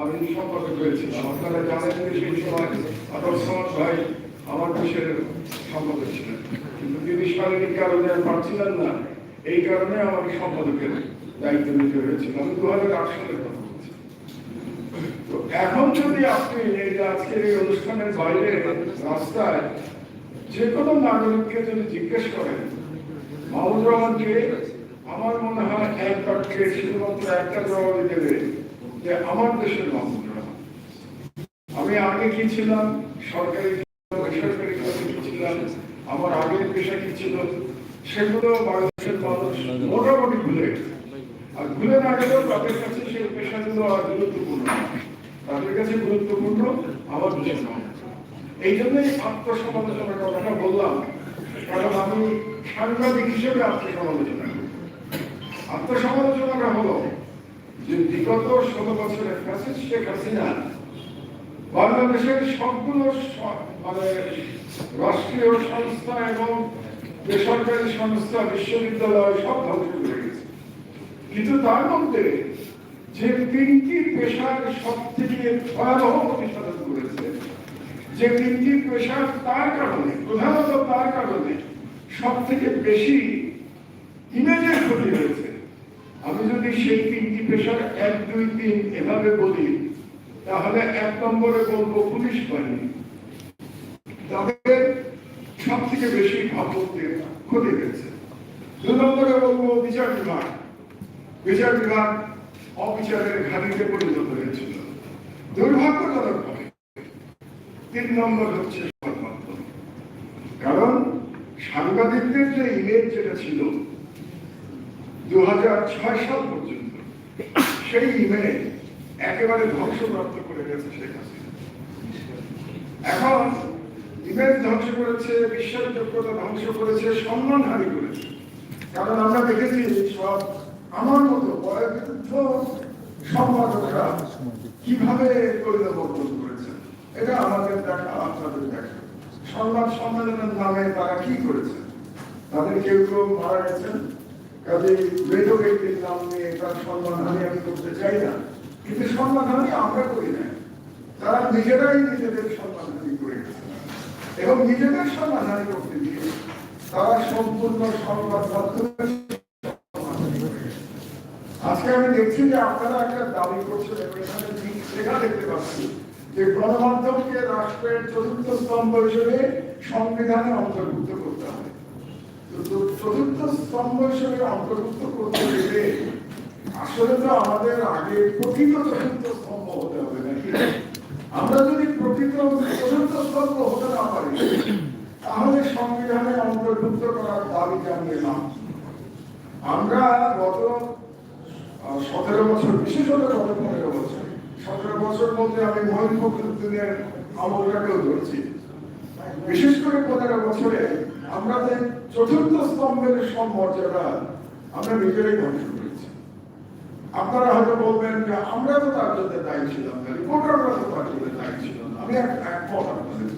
আমি সম্পাদক হয়েছিলাম আপনারা জানেন যে সেই সময় আদর সমাজ ভাই আমার দেশের সম্পাদক ছিলেন। কিন্তু তিনি শারীরিক কারণে পারছিলেন না। এই কারণে আমাকে সম্পাদকের দায়িত্ব নিতে হয়েছিল। আমি দু হাজার আট সালের কথা বলছি। তো এখন যদি আপনি এই আজকের এই অনুষ্ঠানের বাইরে রাস্তায় যে কোনো নাগরিককে যদি জিজ্ঞেস করেন মাহমুদ রহমানকে আমার মনে হয় এক বাক্যে শুধুমাত্র একটা জবাবই দেবে। যে আমার দেশের রহমান আমি আগে কি ছিলাম? সরকারি বেসরকারি কাজে কি ছিলাম আমার আগের পেশা কি ছিল? সেগুলো বাংলাদেশের মানুষ মোটামুটি ভুলে আর ভুলে না গেলেও তাদের কাছে সেই পেশাগুলো আর গুরুত্বপূর্ণ তাদের কাছে গুরুত্বপূর্ণ আমার দেশের মানুষ। এই জন্যই আত্মসমালোচনার কথাটা বললাম। কারণ আমি সাংবাদিক হিসেবে আত্মসমালোচনা আত্মসমালোচনাটা হলো যে বিগত ষোলো বছরের কাছে শেখ হাসিনা বাংলাদেশের সবগুলো মানে রাষ্ট্রীয় সংস্থা এবং বেসরকারি সংস্থা বিশ্ববিদ্যালয় সব ধ্বংস করে গেছে কিন্তু তার মধ্যে যে তিনটি পেশার সব থেকে ভয়াবহ প্রতিষ্ঠান করেছে, যে তিনটি পেশা তার কারণে, প্রধানত তার কারণে সব থেকে বেশি ইমেজের ক্ষতি হয়েছে। আমি যদি সেই তিনটি পেশার এক, দুই, তিন এভাবে বলি, তাহলে এক নম্বরে বলব পুলিশ বাহিনী। তাদের সব থেকে বেশি ভাবতে ক্ষতি হয়েছে। দু নম্বরে বলব বিচার বিভাগ। বিচার বিভাগ অবিচারের ঘাটিতে পরিণত হয়েছিল। দুর্ভাগ্যজনক ভাবে তিন নম্বর হচ্ছে কারণ সাংবাদিকদের যে ইমেজ যেটা ছিল দু হাজার ছয় সাল পর্যন্ত সেই ইমেজ একেবারে ধ্বংসপ্রাপ্ত করে গেছে শেখ এখন ইমেজ ধ্বংস করেছে বিশ্বাসযোগ্যতা ধ্বংস করেছে, সম্মানহানি করেছে। কারণ আমরা দেখেছি সব আমার মতো বয়োবৃদ্ধ সম্পাদকরা কীভাবে পরিবর্তন করেছে এটা আমাদের দেখা, আপনাদের দেখা। সংবাদ সম্মেলনের নামে তারা কি করেছে তাদের কেউ কেউ মারা গেছেন কাজে ব্যক্তির নাম নিয়ে তার সম্মানহানি আমি করতে চাই না। কিন্তু সম্মানহানি আমরা করি না। তারা নিজেরাই নিজেদের সম্মানহানি করে এবং নিজেদের সম্মানহানি করতে গিয়ে তারা সম্পূর্ণ সংবাদ মাধ্যমের করে আজকে আমি দেখছি যে আপনারা একটা দাবি করছেন, এবং এখানে লেখা দেখতে পাচ্ছি যে গণমাধ্যমকে রাষ্ট্রের চতুর্থ স্তম্ভ হিসেবে সংবিধানে অন্তর্ভুক্ত করতে হবে। চতুর্থ স্তম্ভ হিসেবে অন্তর্ভুক্ত করতে গেলে আসলে তো আমাদের আগে প্রকৃত চতুর্থ স্তম্ভ হতে হবে নাকি? আমরা যদি প্রকৃত চতুর্থ স্তম্ভ হতে না পারি, তাহলে সংবিধানে অন্তর্ভুক্ত করার দাবি জানিয়েলাম। আমরা গত সতেরো বছর বিশেষত গত পনেরো বছর, সতেরো বছর মধ্যে আমি মহিন ফখরুদ্দিনের আমলটাকেও ধরছি। বিশেষ করে পনেরো বছরে আমরা যে চতুর্থ স্তম্ভের সম্মর্যাদা আমরা নিজেরাই ধ্বংস করেছি। আপনারা হয়তো বলবেন যে আমরা তো তার জন্য দায়ী ছিলাম না, রিপোর্টাররা তো তার জন্য দায়ী ছিল আমি এক একমত আপনাদের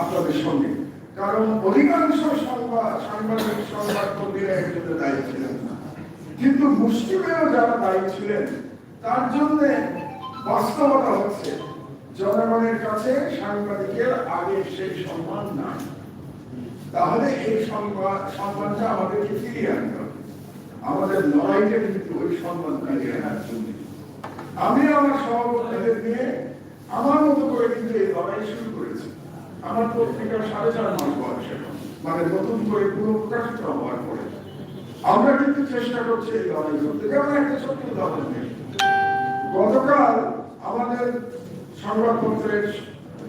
আপনাদের সঙ্গে। কারণ অধিকাংশ সংবাদ, সাংবাদিক সংবাদ কর্মীরা এর জন্য দায়ী ছিলেন না। কিন্তু মুসলিমেও যারা দায়ী ছিলেন, তার জন্য বাস্তবতা হচ্ছে, জনগণের কাছে সাংবাদিকের আগে সেই সম্মান নাই। তাহলে এই সম্মানটা আমাদেরকে ফিরিয়ে আনতে হবে। আমাদের লড়াইটা কিন্তু ওই সম্মান ফিরিয়ে আনার জন্য আমি আমার সভাপতিদের নিয়ে আমার মতো করে কিন্তু এই লড়াই শুরু করেছি। আমার পত্রিকা সাড়ে চার মাস বয়স মানে নতুন করে পুরো প্রকাশিত হওয়ার পরে। আমরা কিন্তু চেষ্টা করছি এই লড়াই করতে। যেমন একটা ছোট্ট উদাহরণ দিই গতকাল আমাদের সংবাদপত্রের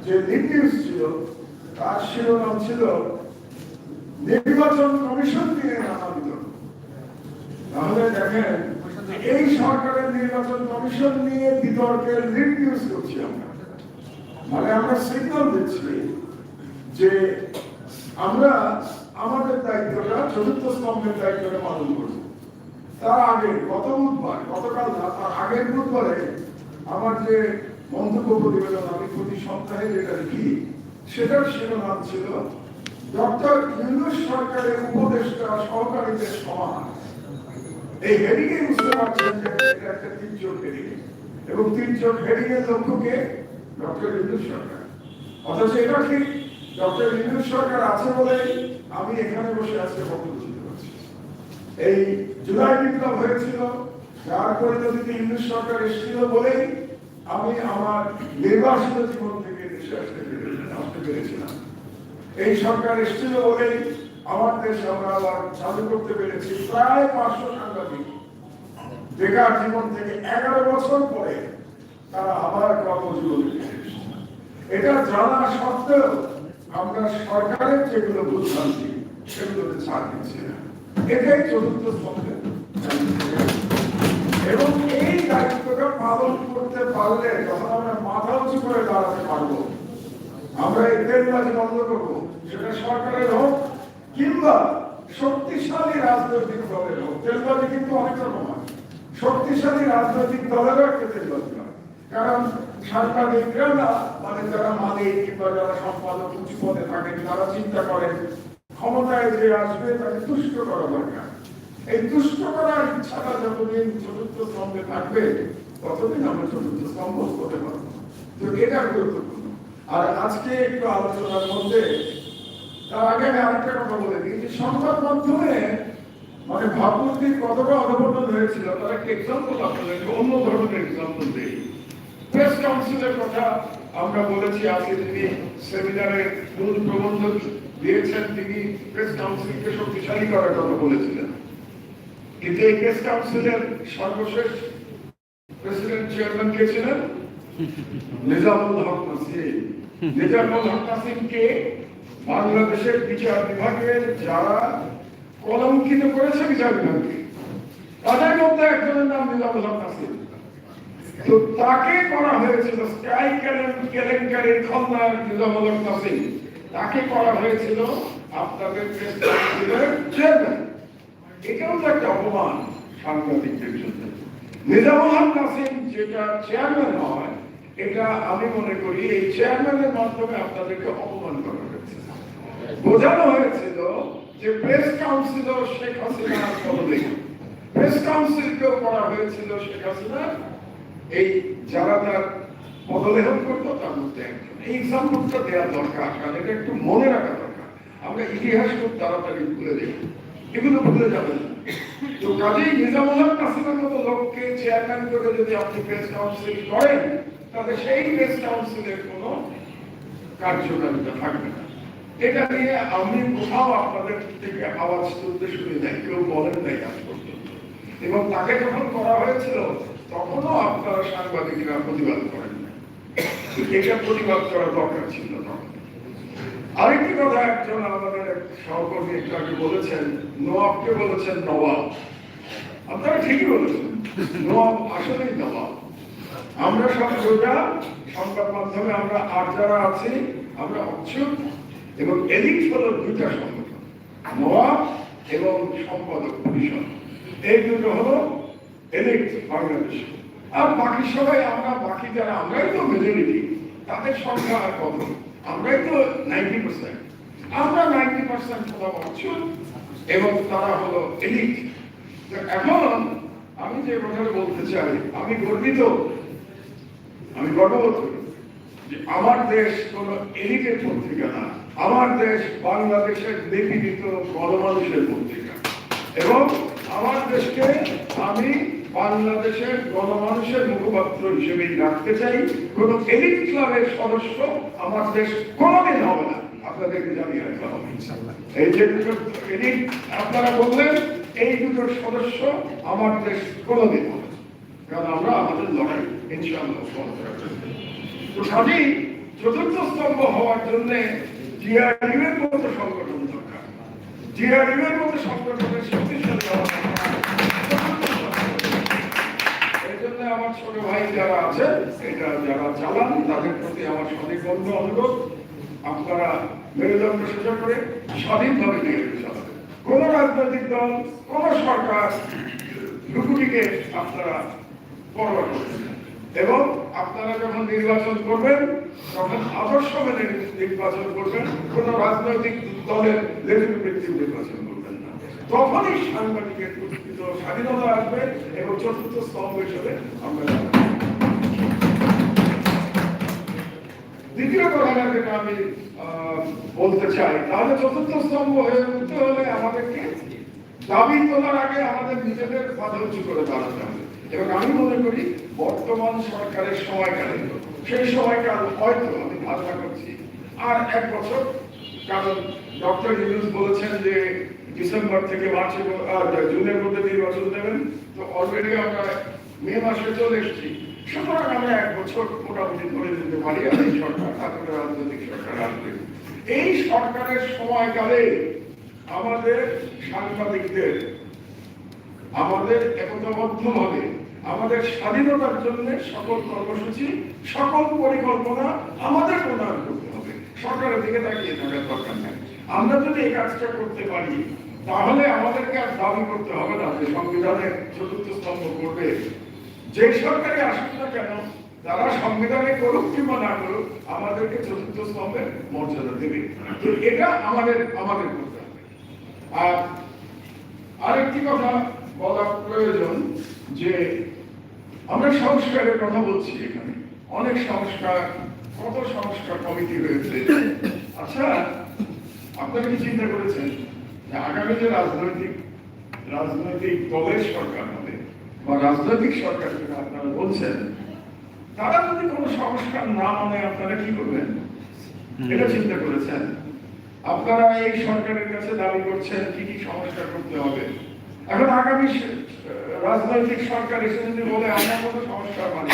যে লিড নিউজ ছিল, তার শিরোনাম ছিল নির্বাচন কমিশন নানা বিতর্ক তাহলে দেখেন, এই সরকারের নির্বাচন কমিশন নিয়ে বিতর্কের নিউজ করছি আমরা। মানে আমরা সিগন্যাল দিচ্ছি যে আমরা আমাদের দায়িত্বটা, চতুর্থ স্তম্ভের দায়িত্বটা পালন করব। তার আগে গত বুধবার, গতকাল তার আগের বুধবারে আমার যে মন্তব্য প্রতিবেদন, আমি প্রতি সপ্তাহে যেটা লিখি, সেটার শিরোনাম ছিল ডক্টর ইউনুস সরকারের উপদেষ্টা, সহকারীদের সমান এই হেডিংয়ে বুঝতে পারছেন যে একটা তিনজন হেডিং এবং তিনজন হেডিং এর লক্ষ্যকে ডক্টর ইন্দুর সরকার। অথচ এটা ঠিক ডক্টর ইন্দুর সরকার আছে বলে আমি এখানে বসে আজকে বক্তব্য দিতে পারছি? এই জুলাই বিপ্লব হয়েছিল, যার পরিণতিতে ইন্দুর সরকার এসেছিল বলেই আমি আমার নির্বাসিত জীবন থেকে দেশে আসতে পেরেছিলাম। এই সরকার এসেছিল বলেই আমার দেশ আমরা আবার চালু করতে পেরেছি প্রায় পাঁচশো সাংবাদিক। বেকার জীবন থেকে এগারো বছর পরে তারা আবার কর্মজীবনে। এটা জানা সত্ত্বেও আমরা সরকারের যেগুলো বুঝলামছি সেগুলোতে ছাড় দিচ্ছি না। এটাই চতুর্থ স্তম্ভের এবং এই দায়িত্বটা পালন করতে পারলে যখন আমরা মাথা উঁচু করে দাঁড়াতে পারব। আমরা এই তেলবাজি বন্ধ করব। সেটা সরকারের হোক কিংবা শক্তিশালী রাজনৈতিক দলের হোক তেলবাজি কিন্তু অনেক রকম হয়। শক্তিশালী রাজনৈতিক দলেরও একটা তেলবাজি কারণ মানে যারা মালিক কিংবা যারা সম্পাদক উঁচু পদে থাকেন, তারা চিন্তা করেন, ক্ষমতায় যে আসবে তাকে তুষ্ট করা দরকার। এই তুষ্ট করার ইচ্ছাটা যতদিন চতুর্থ স্তম্ভে থাকবে, ততদিন আমরা চতুর্থ স্তম্ভ হতে পারব তো এটা গুরুত্বপূর্ণ। আর আজকে একটু আলোচনার মধ্যে তার আগে আমি আরেকটা কথা বলে দিই, যে সংবাদ মাধ্যমে মানে ভাবমূর্তির কতটা অধপতন হয়েছিল, তার একটা এক্সাম্পল আপনাদের অন্য ধরনের এক্সাম্পল দিই। প্রেস কাউন্সিলের কথা আমরা বলেছি, আজকে তিনি সেমিনারে মূল প্রবন্ধ দিয়েছেন, তিনি প্রেস কাউন্সিলকে শক্তিশালী করার কথা বলেছিলেন। কিন্তু এই প্রেস কাউন্সিলের সর্বশেষ প্রেসিডেন্ট চেয়ারম্যান কে ছিলেন? নিজামুল হক নাসিম বাংলাদেশের বিচার বিভাগের যারা কলঙ্কিত করেছে বিচার বিভাগকে, তাদের মধ্যে একজনের নাম তো তাকে করা হয়েছিল স্কাই কেলেঙ্কারির খন্দার তাকে করা হয়েছিল আপনাদের চেয়ারম্যান এটাও তো একটা অপমান সাংবাদিকদের জন্য। নিজামুল হক যেটা চেয়ারম্যান হয় এটা আমি মনে করি এই চেয়ারম্যানের মাধ্যমে আপনাদেরকে অপমান করা হয়েছে। বোঝানো হয়েছিল যে প্রেস কাউন্সিলর শেখ হাসিনার পদবী প্রেস কাউন্সিলকেও করা হয়েছিল শেখ হাসিনা। এই যারা তার পদলেহন করতো, তার মধ্যে একজন। এই এক্সাম্পলটা দেওয়া দরকার, কারণ এটা একটু মনে রাখা দরকার। আমরা ইতিহাস খুব তাড়াতাড়ি ভুলে যাই। এগুলো ভুলে যাবেন তো কাজেই নিজামুল হক নাসিমের মতো লোককে চেয়ারম্যান করে যদি আপনি প্রেস কাউন্সিল করেন তাহলে সেই প্রেস কাউন্সিলের কোনো কার্যকারিতা থাকবে না। এটা নিয়ে আমি কোথাও আপনাদের থেকে আওয়াজ তুলতে শুনি নাই, কেউ বলেন নাই আজ পর্যন্ত। এবং তাকে যখন করা হয়েছিল, তখনও আপনারা সাংবাদিকরা প্রতিবাদ করেন না এটা প্রতিবাদ করার দরকার ছিল তখন আরেকটি কথা একজন আমাদের সহকর্মী একটু আগে বলেছেন নবাবকে বলেছেন নবাব আপনারা ঠিকই বলেছেন নবাব আসলেই নবাব আমরা সব সোজা। সংবাদ মাধ্যমে আমরা আর যারা আছি, আমরা অচ্ছুক এবং এলিট হলো দুইটা সংগঠন নবাব এবং সম্পাদক পরিষদ। এই দুটো হলো এলিট বাংলাদেশ। আর বাকি সবাই আমরা, বাকি যারা, আমরাই তো মেজরিটি তাদের সংখ্যা আর কত? আমরাই তো নাইনটি পার্সেন্ট আমরা নাইনটি পার্সেন্ট হলো অচ্ছুক এবং তারা হলো এলিট। এখন আমি যে কথাটা বলতে চাই, আমি গর্বিত আমি গর্ববোধ করি যে আমার দেশ কোন এলিটের পত্রিকা না। আমার দেশ বাংলাদেশের নিপীড়িত গণমানুষের পত্রিকা। এবং আমার দেশকে আমি বাংলাদেশের গণমানুষের মুখপাত্র হিসেবেই রাখতে চাই। কোন এলিট ক্লাবের সদস্য আমার দেশ কোনোদিন হবে না। আপনাদেরকে জানিয়ে হবে। এই যে দুটো এলিট আপনারা বললেন এই দুটোর সদস্য আমার দেশ কোনোদিন হবে। কারণ আমরা আমাদের লড়াই, ইনশাআল্লাহ চতুর্থ স্তম্ভ হওয়ার জন্য জিআরইউ এর মতো সংগঠন দরকার। জিআরইউ এর মতো সংগঠনের শক্তিশালী জন্য আমার ছোট ভাই যারা এটা যারা চালান, তাদের প্রতি আমার অনুরোধ। আপনারা মেরুদণ্ড সোজা করে স্বাধীনভাবে নিয়ে চালাবেন কোন রাজনৈতিক দল, কোন সরকার দুটিকে আপনারা করবেন এবং আপনারা যখন নির্বাচন করবেন, তখন আদর্শ মেনে নির্বাচন করবেন, কোন রাজনৈতিক দলের লেভেল নির্বাচন করবেন না। তখনই সাংবাদিকের প্রকৃত স্বাধীনতা আসবে এবং চতুর্থ স্তম্ভ হিসেবে আমরা দ্বিতীয় কথাটা যেটা আমি বলতে চাই, তাহলে চতুর্থ স্তম্ভ হয়ে উঠতে হলে আমাদেরকে দাবি তোলার আগে আমাদের নিজেদের বাধা উঁচু করে দাঁড়াতে হবে। এবং আমি মনে করি, বর্তমান সরকারের সময়কালে, সেই সময়কাল হয়তো আমি ধারণা করছি। আর এক বছর, কারণ ডক্টর ইউনুস বলেছেন যে ডিসেম্বর থেকে মার্চে জুনের মধ্যে নির্বাচন দেবেন। তো অলরেডি আমরা মে মাসে চলে এসেছি। সুতরাং আমরা এক বছর মোটামুটি ধরে দিতে পারি এই সরকার, তারপরে রাজনৈতিক সরকার আসবে। এই সরকারের সময়কালে আমাদের সাংবাদিকদের, আমাদের একতাবদ্ধ হবে স্বাধীনতার জন্য সকল কর্মসূচি, সকল পরিকল্পনা আমাদের প্রদান করতে হবে। সরকারের দিকে তাকিয়ে থাকার দরকার নেই। আমরা যদি এই কাজটা করতে পারি, তাহলে আমাদেরকে আর দাবি করতে হবে না যে সংবিধানের চতুর্থ স্তম্ভ করবে। যে সরকারি আসুক না কেন তারা সংবিধানে করুক কিংবা না করুক, আমাদেরকে চতুর্থ স্তম্ভের মর্যাদা দেবে। তো এটা আমাদের আমাদের করতে হবে। আর আরেকটি কথা বলা প্রয়োজন যে আমরা সংস্কারের কথা বলছি এখানে। অনেক সংস্কার, কত সংস্কার কমিটি হয়েছে। আচ্ছা আপনারা কি চিন্তা করেছেন যে আগামী যে রাজনৈতিক রাজনৈতিক দলের সরকার হবে বা রাজনৈতিক সরকার যেটা আপনারা বলছেন, তারা যদি কোনো সংস্কার না মানে আপনারা কি করবেন? এটা চিন্তা করেছেন। আপনারা এই সরকারের কাছে দাবি করছেন কি কি সংস্কার করতে হবে। এখন আগামী রাজনৈতিক সরকার এসে যদি বলে, আমরা কোনো সংস্কার মানি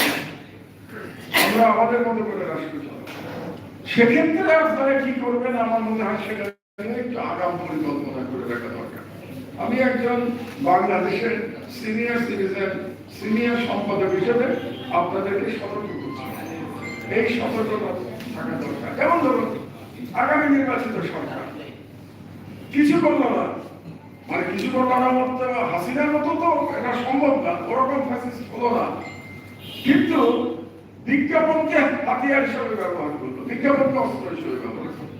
আমরা আমাদের মতো করে রাষ্ট্র সেক্ষেত্রে আপনারা কি করবেন? আমার মনে হয় সেটা একটু আগাম পরিকল্পনা করে রাখা দরকার। আমি একজন বাংলাদেশের সিনিয়র সিটিজেন, সিনিয়র সম্পাদক হিসেবে আপনাদেরকে সতর্ক করছি। এই সতর্কতা থাকা দরকার। যেমন ধরুন, আগামী নির্বাচিত সরকার, কিছু করল না। মানে কিছু করল না মতো হাসিনার মতো তো এটা সম্ভব না, ওরকম ফ্যাসিস্ট হলো না। কিন্তু বিজ্ঞাপনকে হাতিয়ার হিসেবে ব্যবহার করল, বিজ্ঞাপনকে অস্ত্র হিসেবে ব্যবহার করল।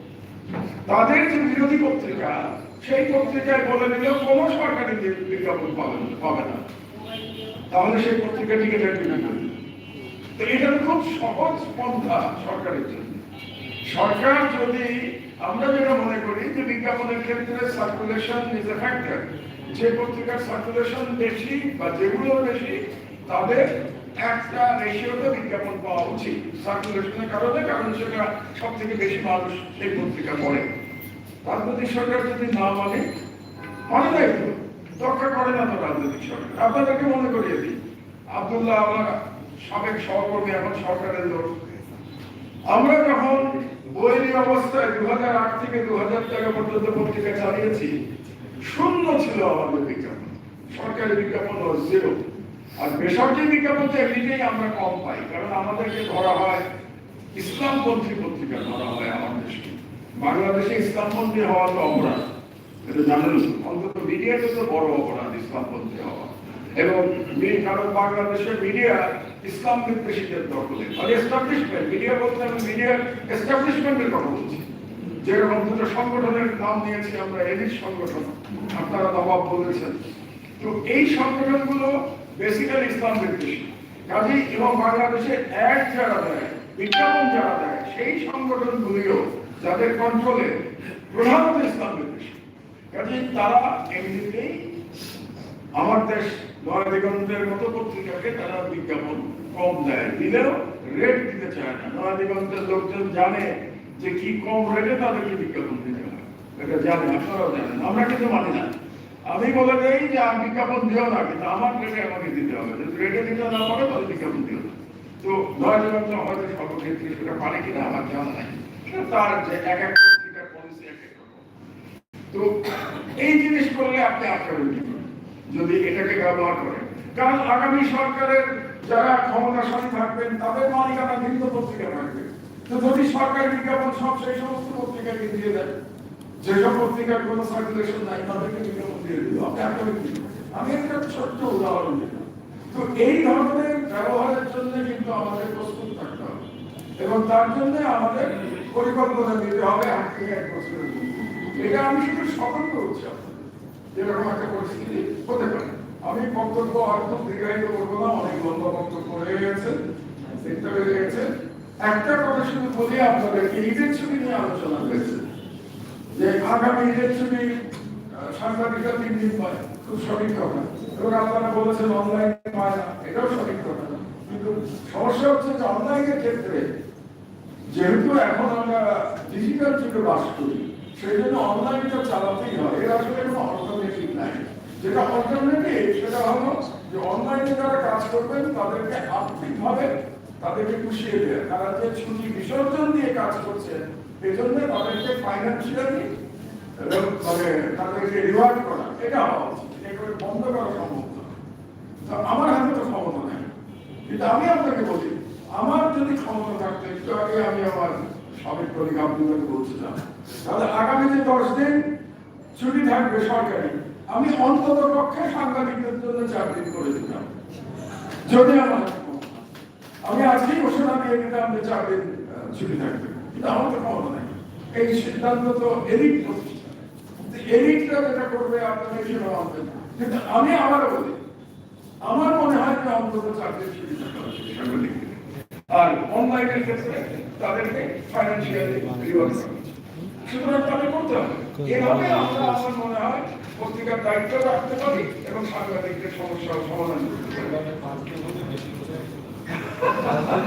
তাদের যে বিরোধী পত্রিকা, সেই পত্রিকায় বলে দিল কোনো সরকারি বিজ্ঞাপন পাবে পাবে না। তাহলে সেই পত্রিকাটিকে দেখবে না তো এটা খুব সহজ পন্থা সরকারের জন্য। সরকার যদি আমরা যেটা মনে করি যে বিজ্ঞাপনের ক্ষেত্রে সার্কুলেশন ইজ এ ফ্যাক্টর যে পত্রিকার সার্কুলেশন বেশি বা যেগুলো বেশি, তাদের একটা রেশিওতে বিজ্ঞাপন পাওয়া উচিত। সার্কুলেশনের কারণে, কারণ সেটা সব থেকে বেশি মানুষ সেই পত্রিকা পড়ে। রাজনৈতিক সরকার যদি না মানে মানে নাই তো রক্ষা করে না তো রাজনৈতিক সরকার। আপনাদেরকে মনে করিয়ে দিই, আব্দুল্লাহ আমার সাবেক সহকর্মী, এখন সরকারের লোক। আমরা যখন বৈরী অবস্থায় দু হাজার আট থেকে দু হাজার টাকা পর্যন্ত পত্রিকা চালিয়েছি। শূন্য ছিল আমাদের বিজ্ঞাপন। সরকারি বিজ্ঞাপন জিরো আর বেসরকারি বিজ্ঞাপন তো এমনিতেই আমরা কম পাই, কারণ আমাদেরকে ধরা হয়, ইসলামপন্থী পত্রিকা ধরা হয় আমার দেশকে বাংলাদেশে ইসলামপন্থী হওয়া তো অপরাধ। এটা জানেন অন্তত মিডিয়াতে তো বড় অপরাধ ইসলামপন্থী হওয়া। এবং কারণ বাংলাদেশের মিডিয়া ইসলাম বিদ্বেষীদের দখলে মানে এস্টাবলিশমেন্ট মিডিয়া বলতে আমি মিডিয়ার এস্টাবলিশমেন্টের কথা বলছি। যেরকম দুটো সংগঠনের নাম নিয়েছি আমরা, এলিট সংগঠন, আপনারা নবাব বলেছেন। তো এই সংগঠনগুলো বেসিক্যালি ইসলাম বিদ্বেষী কাজেই এবং বাংলাদেশে এক যারা দেয়, বিজ্ঞাপন যারা দেয়, সেই সংগঠনগুলিও যাদের কন্ট্রোলে প্রধানত ইসলাম বিদ্বেষী কাজেই তারা এমনিতেই আমার দেশ নয় দিগন্তের মতো পত্রিকাকে তারা বিজ্ঞাপন কম দেয়। দিলেও রেট দিতে চায় না। নয় দিগন্তের লোকজন জানে যে কি কম রেটে তাদেরকে বিজ্ঞাপন দিতে হয়। এটা জানে আপনারাও জানেন, আমরা কিন্তু মানি না। আমি বলে দেই যে, আমি বিজ্ঞাপন দিও না, কিন্তু আমার রেটে আমাকে দিতে হবে। যদি রেটে দিতে না পারে, তাহলে বিজ্ঞাপন দিও না। তো নয় দিগন্ত হয়তো সর্বক্ষেত্রে সেটা পারে কিনা আমার জানা নাই। তার যে এক এক পত্রিকার পলিসি এক এক তো এই জিনিস করলে আপনি আচরণ কি? করবেন? যদি এটাকে ব্যবহার করেন কারণ আগামী সরকারের যারা ক্ষমতাশালী থাকবেন, তাদের মালিকানা ভিন্ন পত্রিকা থাকবে। তো যদি সরকারি বিজ্ঞাপন সব সেই সমস্ত পত্রিকাকে দিয়ে দেন যেসব পত্রিকার কোনো সার্কুলেশন নাই, তাদেরকে বিজ্ঞাপন দিয়ে দিল। আপনি? আমি একটা ছোট্ট উদাহরণ দিলাম তো এই ধরনের ব্যবহারের জন্য কিন্তু আমাদের প্রস্তুত থাকতে হবে। এবং তার জন্য আমাদের পরিকল্পনা দিতে হবে আট থেকে এক বছরের জন্য এটা আমি শুধু করছি আপনাদের। যেরকম আমি বক্তব্য হয়তো দীর্ঘায়িত করব না, অনেক লম্বা বক্তব্য হয়ে গেছে দেখতে হয়ে গেছে। একটা কথা শুধু বলি আপনাদেরকে, ঈদের ছবি নিয়ে আলোচনা হয়েছে। যে আগামী ঈদের ছবি সাংবাদিকরা তিন দিন পায় খুব সঠিক কথা। এবং আপনারা বলেছেন অনলাইন পায় না এটাও সঠিক কথা। কিন্তু সমস্যা হচ্ছে যে অনলাইনের ক্ষেত্রে, যেহেতু এখন আমরা ডিজিটাল যুগে বাস করি সেই জন্য অনলাইনটা চালাতেই হয়। এর আসলে কোনো অল্টারনেটিভ নাই। যেটা অল্টারনেটিভ সেটা হলো যে অনলাইনে যারা কাজ করবেন, তাদেরকে আর্থিকভাবে তাদেরকে পুষিয়ে দেয়। তারা যে ছুটি বিসর্জন দিয়ে কাজ করছে এজন্য তাদেরকে ফাইন্যান্সিয়ালি মানে তাদেরকে রিওয়ার্ড করা। এটা হওয়া উচিত। বন্ধ করা সম্ভব না। আমার হাতে তো ক্ষমতা নেই। কিন্তু আমি আপনাকে বলি, আমার যদি ক্ষমতা থাকতো, একটু আগে আমি আমার সাবেক কলিগ আপনাকে বলছিলাম তাহলে আগামী যে দশ দিন ছুটি থাকবে সরকারি। আমি অন্তত পক্ষে সাংবাদিকদের জন্য দিন করে দিতাম। যদি আমার আমি আজকেই ঘোষণা দিয়ে দিতাম যে আহ, ছুটি থাকবে। কিন্তু আমার তো ক্ষমতা নেই। এই সিদ্ধান্ত তো প্রতিষ্ঠান এলিটরা যেটা করবে সেটা। কিন্তু আমি আবারও বলি আমার মনে হয় যে অন্তত চাকরি ছুটি থাকা আর অনলাইনের ক্ষেত্রে তাদেরকে ফাইন্যান্সিয়ালি রিওয়ার্ড। সুতরাং তাহলে করতে হবে। এভাবে আমরা আমার মনে হয় পত্রিকার দায়িত্ব রাখতে পারি এবং সাংবাদিকদের সমস্যার সমাধান করতে পারি।